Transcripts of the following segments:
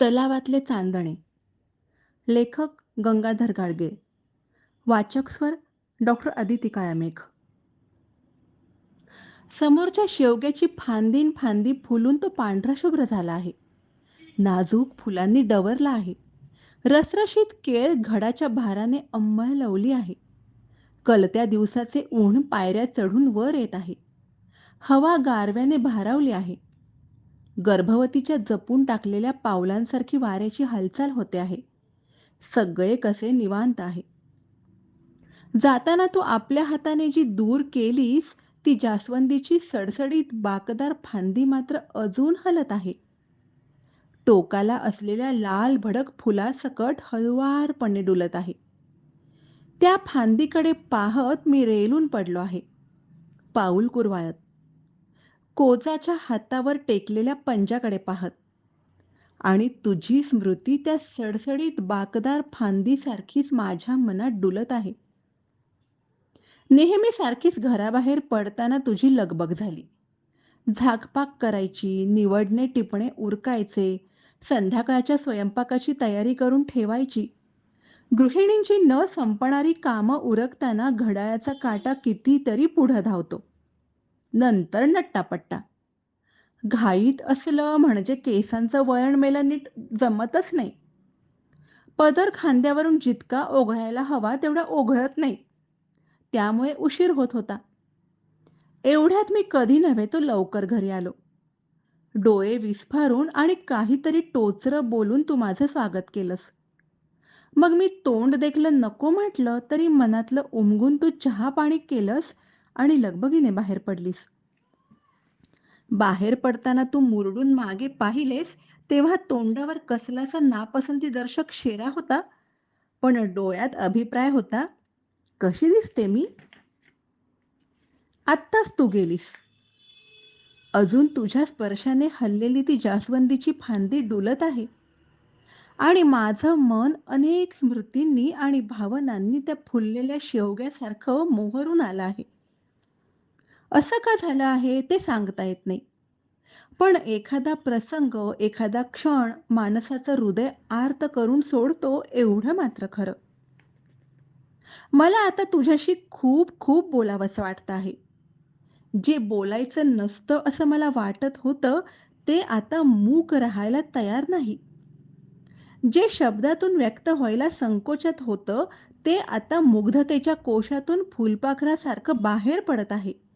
तलावातले चांदणे. लेखक गंगाधर गाडगे. वाचक स्वर डॉक्टर अदिती काळामेघ समोरच्या शेवग्याची फांदीन फांदी फुलून तो पांढरा शुभ्र झाला आहे. नाजूक फुलांनी डवरला आहे. रसरशीत केळ घडाच्या भाराने अंमळ लवली आहे. कलत्या दिवसाचे ऊन पायऱ्या चढून वर येत आहे. हवा गारव्याने भारावली आहे. गर्भवतीच्या जपून टाकलेल्या पावलांसारखी वाऱ्याची हालचाल होते आहे. सगळे कसे निवांत आहे. जाताना तू आपल्या हाताने जी दूर केलीस ती जास्वंदीची सडसडीत बाकदार फांदी मात्र अजून हलत आहे. टोकाला असलेल्या लाल भडक फुलासकट हळुवारपणे डुलत आहे. त्या फांदीकडे पाहत मी रेलून पडलो आहे. पाऊल कुरवाळत कोचाच्या हातावर टेकलेल्या पंजाकडे पाहत. आणि तुझी स्मृती त्या सडसडीत बाकदार फांदीसारखीच माझ्या मनात डुलत आहे. नेहमी सारखीच घराबाहेर पडताना तुझी लगबग झाली. झाकपाक करायची निवडणे टिपणे उरकायचे संध्याकाळच्या स्वयंपाकाची तयारी करून ठेवायची. गृहिणींची न संपणारी कामं उरकताना घड्याळाचा काटा कितीतरी पुढं धावतो. नंतर नट्टापट्टा. घाईत असलं म्हणजे केसांचं वळण मेला नीट जमतच नाही. पदर खांद्यावरून जितका ओघळायला हवा तेवढा ओघळत नाही. त्यामुळे उशीर होत होता. एवढ्यात मी कधी नव्हे तो लवकर घरी आलो. डोळे विस्फारून आणि काहीतरी टोचरं बोलून तू माझं स्वागत केलंस. मग मी तोंड देखलं नको म्हटलं तरी मनातलं उमगून तू चहा पाणी केलंस आणि लगबगीने बाहेर पडलीस. बाहेर पडताना तू मुरडून मागे पाहिलेस तेव्हा तोंडावर कसलासा नापसंती दर्शक शेरा होता. पण डोळ्यात अभिप्राय होता कशी दिसते मी? आत्ताच तू गेलीस. अजून तुझ्या स्पर्शाने हल्लेली ती जास्वंदीची फांदी डुलत आहे. आणि माझं मन अनेक स्मृतींनी आणि भावनांनी त्या फुललेल्या शेवग्यासारखं मोहरून आलं आहे. असं का झालं आहे ते सांगता येत नाही. पण एखादा प्रसंग एखादा क्षण माणसाचं हृदय आर्त करून सोडतो एवढं मात्र खरं. मला आता तुझ्याशी खूप खूप बोलावंसं वाटतं आहे. जे बोलायचं नसतं असं मला वाटत होतं ते आता मूक राहायला तयार नाही. जे शब्दातून व्यक्त व्हायला संकोचत होतं ते आता मुग्धतेच्या कोशातून फुलपाखरासारखं बाहेर पडत आहे.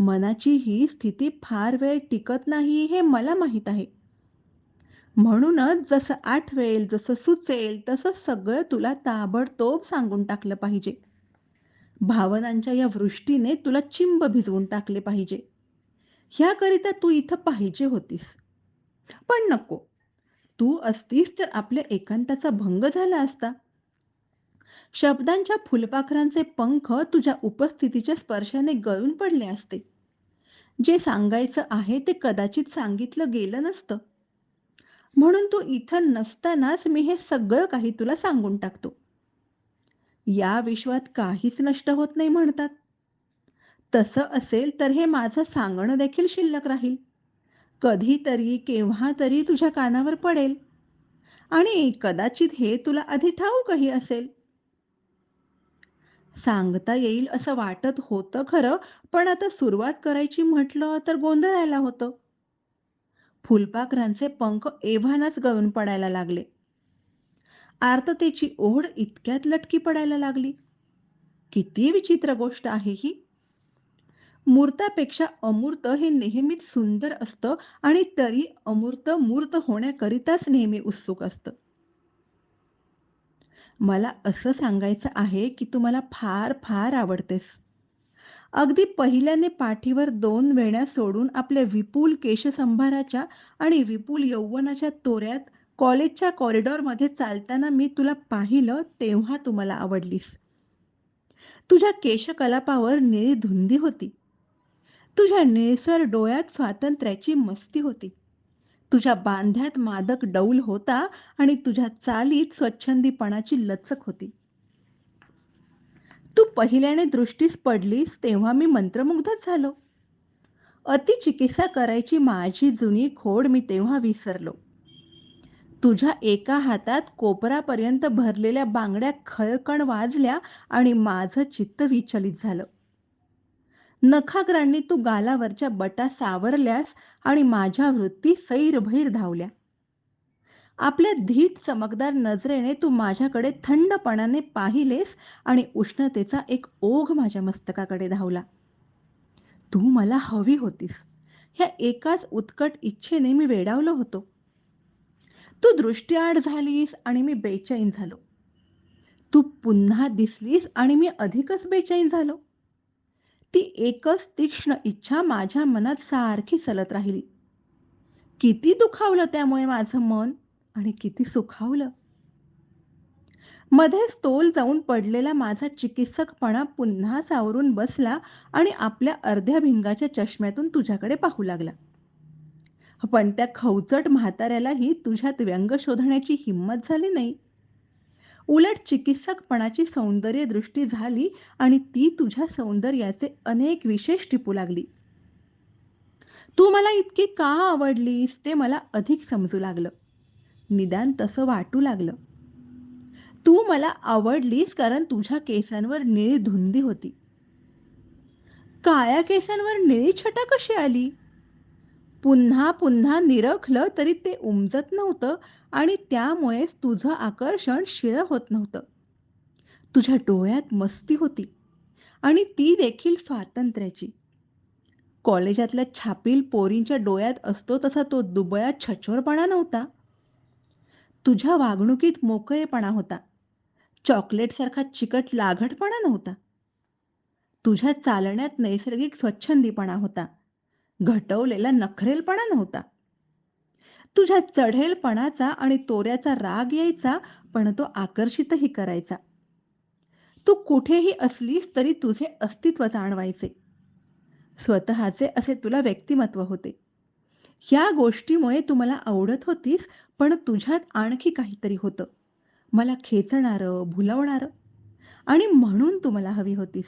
मनाची ही स्थिती फार वेळ टिकत नाही हे मला माहीत आहे. म्हणूनच जसं आठवेल जसं सुचेल तसं सगळं तुला ताबडतोब सांगून टाकलं पाहिजे. भावनांच्या या वृष्टीने तुला चिंब भिजवून टाकले पाहिजे. ह्याकरिता तू इथं पाहिजे होतीस. पण नको. तू असतीस तर आपल्या एकांताचा भंग झाला असता. शब्दांच्या फुलपाखरांचे पंख तुझ्या उपस्थितीच्या स्पर्शाने गळून पडले असते. जे सांगायचं आहे ते कदाचित सांगितलं गेलं नसतं. म्हणून तू इथं नसतानाच मी हे सगळं काही तुला सांगून टाकतो. या विश्वात काहीच नष्ट होत नाही म्हणतात. तसं असेल तर हे माझं सांगणं देखील शिल्लक राहील. कधीतरी केव्हा तरी तुझ्या कानावर पडेल. आणि कदाचित हे तुला आधी ठाऊकही असेल. सांगता येईल असं वाटत होतं खरं पण आता सुरुवात करायची म्हटलं तर गोंधळायला होतं. फुलपाखरांचे पंख एव्हानाच गळून पडायला लागले. आर्ततेची ओढ इतक्यात लटकी पडायला लागली. किती विचित्र गोष्ट आहे ही. मूर्तापेक्षा अमूर्त हे नेहमीच सुंदर असतं आणि तरी अमूर्त मूर्त होण्याकरिताच नेहमी उत्सुक असतं. मला असं सांगायचं आहे की तू मला फार फार आवडतेस. अगदी पहिल्याने पाठीवर दोन वेण्या सोडून आपल्या विपुल केशसंभाराच्या आणि विपुल यौवनाच्या तोऱ्यात कॉलेजच्या कॉरिडॉरमध्ये चालताना मी तुला पाहिलं तेव्हा तू मला आवडलीस. तुझ्या केशकलापावर निळी धुंदी होती. तुझ्या निळसर डोळ्यात स्वातंत्र्याची मस्ती होती. तुझ्या बांध्यात मादक डौल होता आणि तुझ्या चालीत स्वच्छंदीपणाची लचक होती. तू पहिल्याने दृष्टीस पडलीस तेव्हा मी मंत्रमुग्धच झालो. अतिचिकित्सा करायची माझी जुनी खोड मी तेव्हा विसरलो. तुझ्या एका हातात कोपरापर्यंत भरलेल्या बांगड्या खळकण वाजल्या आणि माझं चित्त विचलित झालं. नखाग्रांनी तू गालावरच्या बटा सावरल्यास आणि माझ्या वृत्ती सैरभैर धावल्या. आपल्या धीट चमकदार नजरेने तू माझ्याकडे थंडपणाने पाहिलेस आणि उष्णतेचा एक ओघ माझ्या मस्तकाकडे धावला. तू मला हवी होतीस. ह्या एकाच उत्कट इच्छेने मी वेडावलो होतो. तू दृष्टीआड झालीस आणि मी बेचैन झालो. तू पुन्हा दिसलीस आणि मी अधिकच बेचैन झालो. ती एकच तीक्ष्ण इच्छा माझ्या मनात सारखी चलत राहिली. किती दुखावलं त्यामुळे माझं मन आणि किती सुखावलं. मध्येच तोल जाऊन पडलेला माझा चिकित्सकपणा पुन्हा सावरून बसला आणि आपल्या अर्ध्या भिंगाच्या चष्म्यातून तुझ्याकडे पाहू लागला. पण त्या खवचट म्हाताऱ्यालाही तुझ्यात व्यंग शोधण्याची हिंमत झाली नाही. उलट चिकित्सकपणाची सौंदर्य दृष्टी झाली आणि ती तुझ्या सौंदर्याचे अनेक विशेष टिपू लागली. तू मला इतकी का आवडलीस ते मला अधिक समजू लागलं. निदान तसं वाटू लागलं. तू मला आवडलीस कारण तुझ्या केसांवर निळी धुंदी होती. काळ्या केसांवर निळी छटा कशी आली? पुन्हा पुन्हा निरखलं तरी ते उमजत नव्हतं आणि त्यामुळेच तुझं आकर्षण शिळ होत नव्हतं. तुझ्या डोळ्यात मस्ती होती आणि ती देखील स्वातंत्र्याची. कॉलेजातल्या छापील पोरींच्या डोळ्यात असतो तसा तो दुबळ्या छछोरपणा नव्हता. तुझ्या वागणुकीत मोकळेपणा होता. चॉकलेटसारखा चिकट लागटपणा नव्हता. तुझ्या चालण्यात नैसर्गिक स्वच्छंदीपणा होता. घटवलेला नखरेलपणा नव्हता. तुझ्या चढेलपणाचा आणि तोऱ्याचा राग यायचा पण तो आकर्षितही करायचा. तू कुठेही असलीस तरी तुझे अस्तित्व जाणवायचे. स्वतःचे असे तुला व्यक्तिमत्व होते. ह्या गोष्टीमुळे तू मला आवडत होतीस पण तुझ्यात आणखी काहीतरी होतं. मला खेचणारं, भुलवणारं आणि म्हणून तू मला हवी होतीस.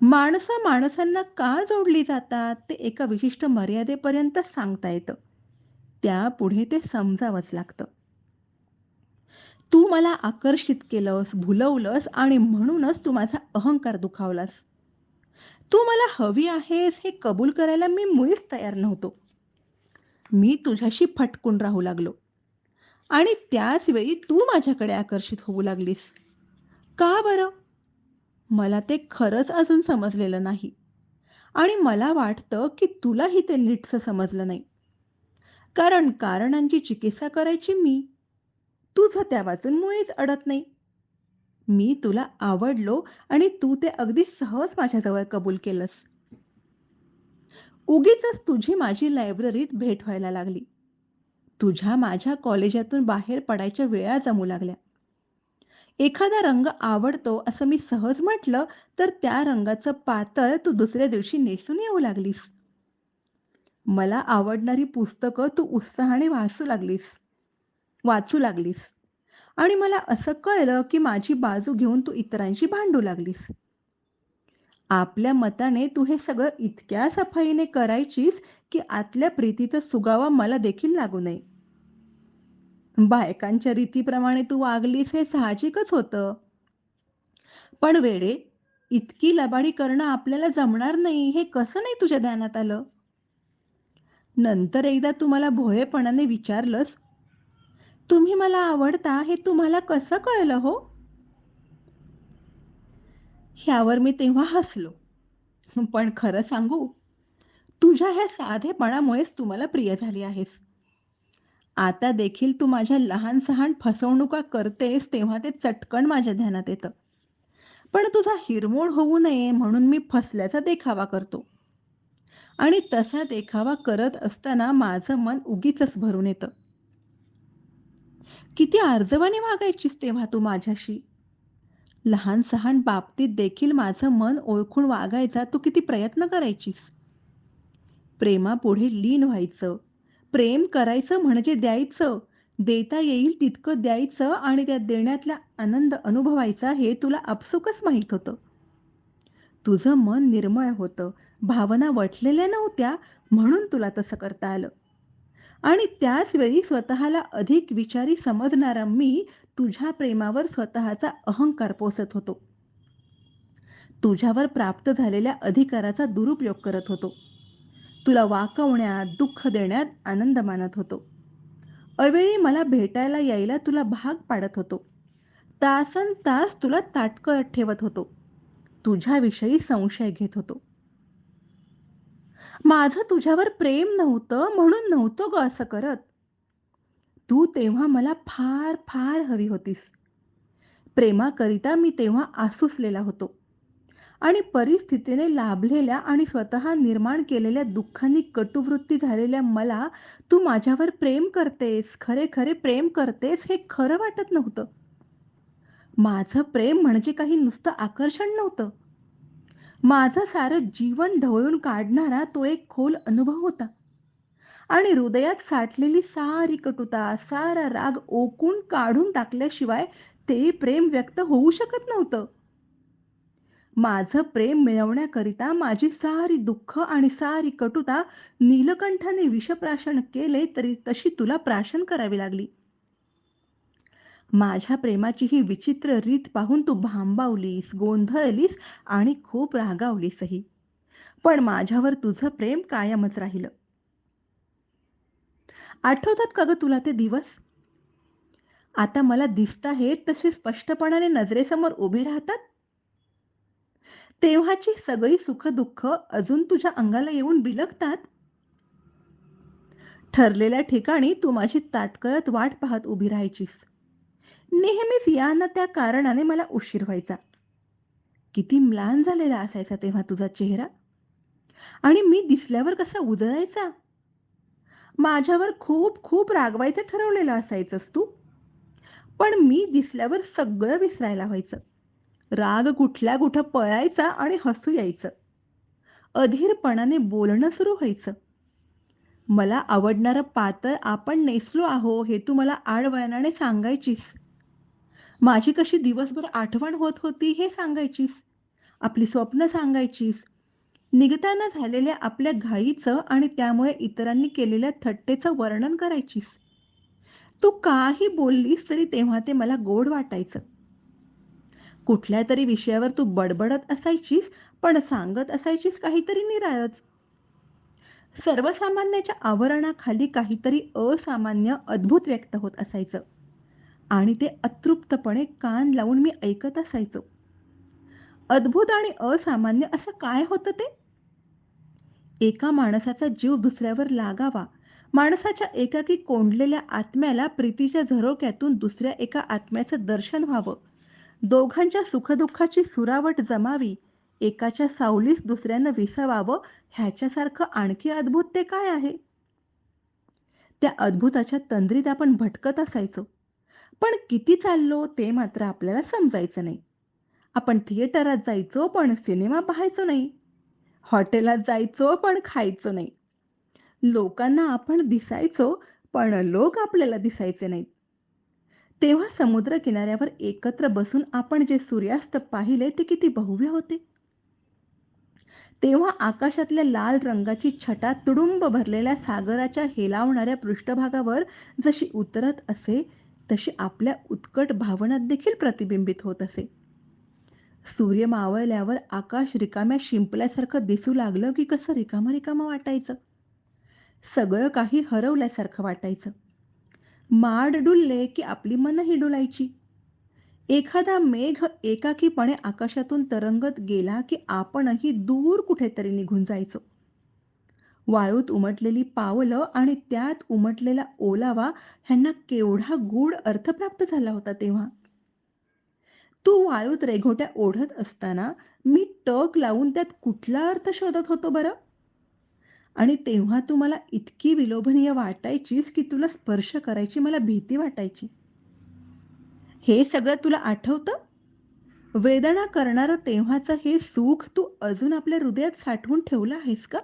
माणसं माणसांना का जोडली जातात ते एका विशिष्ट मर्यादेपर्यंत सांगता येतं. त्यापुढे ते समजावंच लागतं. तू मला आकर्षित केलंस, भुलवलंस आणि म्हणूनच तू माझा अहंकार दुखावलास. तू मला हवी आहेस हे कबूल करायला मी मुळीच तयार नव्हतो. मी तुझ्याशी फटकून राहू लागलो आणि त्याच वेळी तू माझ्याकडे आकर्षित होऊ लागलीस. का बरं? मला ते खरंच अजून समजलेलं नाही आणि मला वाटतं की तुलाही ते नीटसं समजलं नाही. कारण कारणांची चिकित्सा करायची मी. तुझं त्या वाचून मुळीच अडत नाही. मी तुला आवडलो आणि तू ते अगदी सहज माझ्याजवळ कबूल केलंस. उगीचच तुझी माझी लायब्ररीत भेट व्हायला लागली. तुझ्या माझ्या कॉलेजातून बाहेर पडायच्या वेळा जमू लागल्या. एखादा रंग आवडतो असं मी सहज म्हटलं तर त्या रंगाचं पातळ तू दुसऱ्या दिवशी नेसून येऊ लागलीस. मला आवडणारी पुस्तकं तू उत्साहाने वाचू लागलीस वाचू लागलीस आणि मला असं कळलं की माझी बाजू घेऊन तू इतरांशी भांडू लागलीस. आपल्या मताने तू हे सगळं इतक्या सफाईने करायचीस की आतल्या प्रीतीचा सुगावा मला देखील लागू नये. बायकांच्या रीतीप्रमाणे तू वागलीस हे साहजिकच होतं. पण वेडे, इतकी लबाडी करणं आपल्याला जमणार नाही हे कसं नाही तुझ्या ध्यानात आलं? नंतर एकदा तू मला भोळेपणाने विचारलंस, तुम्ही मला आवडता हे तुम्हाला कसं कळलं हो? ह्यावर मी तेव्हा हसलो. पण खरं सांगू, तुझ्या ह्या साधेपणामुळेच तू मला प्रिय झाली आहेस. आता देखील तू माझ्या लहान-सहान फसवणुका करतेस तेव्हा ते चटकन माझ्या ध्यानात येतं. पण तुझा हिरमोड होऊ नये म्हणून मी फसल्याचा देखावा करतो. आणि तसा देखावा करत असताना माझं मन उगीचच भरून येतं. किती आर्जवाने वागायचीस तेव्हा तू माझ्याशी. लहान-सहान बाबतीत देखील माझं मन ओळखून वागायचा तू किती प्रयत्न करायचीस. प्रेमापुढे लीन व्हायचं. प्रेम करायचं म्हणजे द्यायचं. देता येईल तितकं द्यायचं आणि त्या देण्यातला आनंद अनुभवायचा हे तुला आपसुकच माहीत होतं. तुझं मन निर्मळ होतं. भावना वटलेल्या नव्हत्या म्हणून तुला तसं करता आलं. आणि त्याच वेळी स्वतःला अधिक विचारी समजणारा मी तुझ्या प्रेमावर स्वतःचा अहंकार पोसत होतो. तुझ्यावर प्राप्त झालेल्या अधिकाराचा दुरुपयोग करत होतो. तुला वाकवण्यात, दुःख देण्यात आनंद मानत होतो. अवेळी मला भेटायला यायला तुला भाग पाडत होतो. तासन तास तुला ताटकळत ठेवत होतो. तुझ्याविषयी संशय घेत होतो. माझं तुझ्यावर प्रेम नव्हतं म्हणून नव्हतो ग असं करत. तू तेव्हा मला फार फार हवी होतीस. प्रेमाकरिता मी तेव्हा आसुसलेला होतो. आणि परिस्थितीने लाभलेल्या आणि स्वतः निर्माण केलेल्या दुःखांनी कटुवृत्ती झालेल्या मला तू माझ्यावर प्रेम करतेस, खरे खरे प्रेम करतेस हे खरं वाटत नव्हतं. माझं प्रेम म्हणजे काही नुसतं आकर्षण नव्हतं. माझं सारं जीवन ढवळून काढणारा तो एक खोल अनुभव होता. आणि हृदयात साठलेली सारी कटुता, सारा राग ओकून काढून टाकल्याशिवाय ते प्रेम व्यक्त होऊ शकत नव्हतं. माझं प्रेम मिळवण्याकरिता माझी सारी दुःख आणि सारी कटुता नीलकंठाने विषप्राशन केले तरी तशी तुला प्राशन करावी लागली. माझ्या प्रेमाची ही विचित्र रीत पाहून तू भांबावलीस, गोंधळलीस आणि खूप रागावलीसही. पण माझ्यावर तुझं प्रेम कायमच राहिलं. आठवतात का ग तुला ते दिवस? आता मला दिसताहेत तसे स्पष्टपणाने नजरेसमोर उभे राहतात? तेव्हाची सगळी सुख-दुःख अजून तुझ्या अंगाला येऊन बिलगतात? ठरलेल्या ठिकाणी तू माझी ताटकळत वाट पाहत उभी राहायचीस. नेहमीच या ना त्या कारणाने मला उशीर व्हायचा. किती म्लान झालेला असायचा तेव्हा तुझा चेहरा. आणि मी दिसल्यावर कसा उजळायचा. माझ्यावर खूप खूप रागवायचं ठरवलेलं असायचंस तू. पण मी दिसल्यावर सगळं विसरायला व्हायचं. राग कुठल्या कुठं पळायचा आणि हसू यायचं. अधीरपणाने बोलणं सुरू व्हायचं. मला आवडणारं पातळ आपण नेसलो आहो हे तू मला आडवळणाने सांगायचीस. माझी कशी दिवसभर आठवण होत होती हे सांगायचीस. आपली स्वप्न सांगायचीस. निघताना झालेल्या आपल्या घाईचं आणि त्यामुळे इतरांनी केलेल्या थट्टेचं वर्णन करायचीस. तू काही बोललीस तरी तेव्हा ते मला गोड वाटायचं. कुठल्या तरी विषयावर तू बडबडत असायचीस पण सांगत असायचीस काहीतरी निराळच. सर्वसामान्याच्या आवरणाखाली काहीतरी असामान्य, अद्भुत व्यक्त होत असायचं. आणि ते अतृप्तपणे कान लावून मी ऐकत असायचो. अद्भुत आणि असामान्य असं काय होतं ते? एका माणसाचा जीव दुसऱ्यावर लागावा, माणसाच्या एकाकी कोंडलेल्या आत्म्याला प्रीतीच्या झरोक्यातून दुसऱ्या एका आत्म्याचं दर्शन व्हावं, दोघांच्या सुखदुःखाची सुरावट जमावी, एकाच्या सावलीस दुसऱ्यानं विसावावं ह्याच्यासारखं आणखी अद्भुत ते काय आहे? त्या अद्भुताच्या तंद्रीत आपण भटकत असायचो. पण किती चाललो ते मात्र आपल्याला समजायचं नाही. आपण थिएटरात जायचो पण सिनेमा पाहायचो नाही. हॉटेलात जायचो पण खायचो नाही. लोकांना आपण दिसायचो पण लोक आपल्याला दिसायचे नाहीत. तेव्हा समुद्र किनाऱ्यावर एकत्र बसून आपण जे सूर्यास्त पाहिले ते किती भव्य होते. तेव्हा आकाशातल्या लाल रंगाची छटा तुडुंब भरलेल्या सागराच्या हेलावणाऱ्या पृष्ठभागावर जशी उतरत असे तशी आपल्या उत्कट भावनात देखील प्रतिबिंबित होत असे. सूर्य मावळल्यावर आकाश रिकाम्या शिंपल्यासारखं दिसू लागलं की कसं रिकामं रिकामं वाटायचं. सगळं काही हरवल्यासारखं वाटायचं. माड डुलले की आपली मनही डुलायची. एखादा मेघ एकाकीपणे आकाशातून तरंगत गेला की आपणही दूर कुठेतरी निघून जायचो. वाळूत उमटलेली पावलं आणि त्यात उमटलेला ओलावा ह्यांना केवढा गूढ अर्थ प्राप्त झाला होता तेव्हा. तू वाळूत रेघोट्या ओढत असताना मी टक लावून त्यात कुठला अर्थ शोधत होतो बरं? आणि तेव्हा तू मला इतकी विलोभनीय वाटायचीस की तुला स्पर्श करायची मला भीती वाटायची. हे सगळं तुला आठवतं? वेदना करणारं तेव्हाचं हे सुख तू अजून आपल्या हृदयात साठवून ठेवलं आहेस का?